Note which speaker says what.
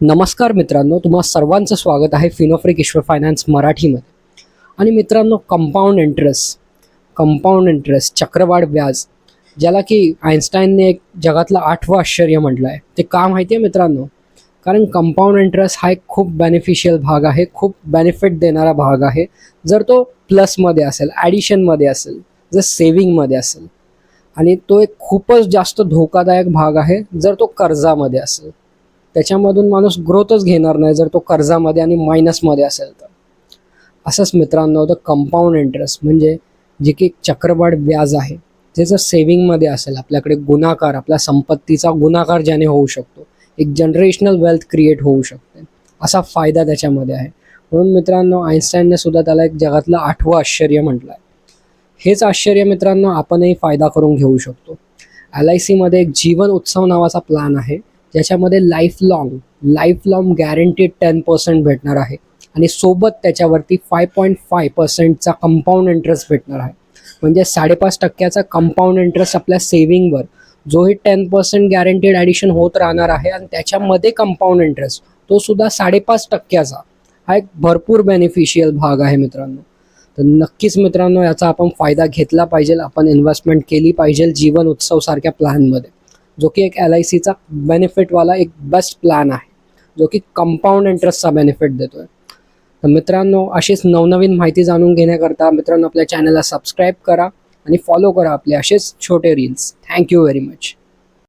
Speaker 1: नमस्कार मित्रांनो तुम्हा सर्वांचं स्वागत आहे फिनोफ्रिक ईश्वर फायनान्स मराठीमध्ये. आणि मित्रांनो कंपाऊंड इंटरेस्ट कंपाऊंड इंटरेस्ट चक्रवाढ व्याज ज्याला की आईन्स्टाईनने एक जगातलं आठवं आश्चर्य म्हटलं आहे ते का माहिती आहे मित्रांनो? कारण कंपाऊंड इंटरेस्ट हा एक खूप बेनिफिशियल भाग आहे खूप बेनिफिट देणारा भाग आहे. जर तो प्लसमध्ये असेल ॲडिशनमध्ये असेल जर सेविंगमध्ये असेल आणि तो एक खूपच जास्त धोकादायक भाग आहे जर तो कर्जामध्ये असेल. त्याच्यामधून माणूस ग्रोथच घेणार नाही जर तो कर्जामध्ये आणि मायनसमध्ये असेल तर. असंच मित्रांनो होतं कंपाऊंड इंटरेस्ट म्हणजे जे की चक्रवाढ व्याज आहे ते जर सेविंगमध्ये असेल आपल्याकडे गुणाकार आपल्या संपत्तीचा गुणाकार ज्याने होऊ शकतो एक जनरेशनल वेल्थ क्रिएट होऊ शकते असा फायदा त्याच्यामध्ये आहे. म्हणून मित्रांनो आईन्स्टाईनने सुद्धा त्याला एक जगातलं आठवं आश्चर्य म्हटलं आहे हेच आश्चर्य मित्रांनो आपणही फायदा करून घेऊ शकतो. एल आय सीमध्ये एक जीवन उत्सव नावाचा प्लॅन आहे. ज्याच्यामध्ये life long life long guaranteed ten percent भेटणार आहे. आणि सोबत त्याच्यावरती फाय पॉईंट फाय पर्सेंटचा कंपाऊंड इंटरेस्ट भेटणार आहे. म्हणजे साडेपाच टक्क्याचा कंपाऊंड इंटरेस्ट आपल्या सेविंगवर जोही टेन पर्सेंट गॅरंटीड ॲडिशन होत राहणार आहे आणि त्याच्यामध्ये कंपाऊंड इंटरेस्ट तो सुद्धा साडेपाच टक्क्याचा. हा एक भरपूर बेनिफिशियल भाग आहे मित्रांनो. तर नक्कीच मित्रांनो याचा आपण फायदा घेतला पाहिजे आपण इन्व्हेस्टमेंट केली पाहिजे जीवन उत्सव सारख्या प्लॅनमध्ये जो की एक एल आय सीचा बेनिफिटवाला एक बेस्ट प्लॅन आहे. जो की कंपाऊंड इंटरेस्टचा बेनिफिट देतो आहे तर मित्रांनो अशीच नवनवीन माहिती जाणून घेण्याकरता मित्रांनो आपल्या चॅनलला सबस्क्राईब करा आणि फॉलो करा आपले असेच छोटे रील्स थँक्यू व्हेरी मच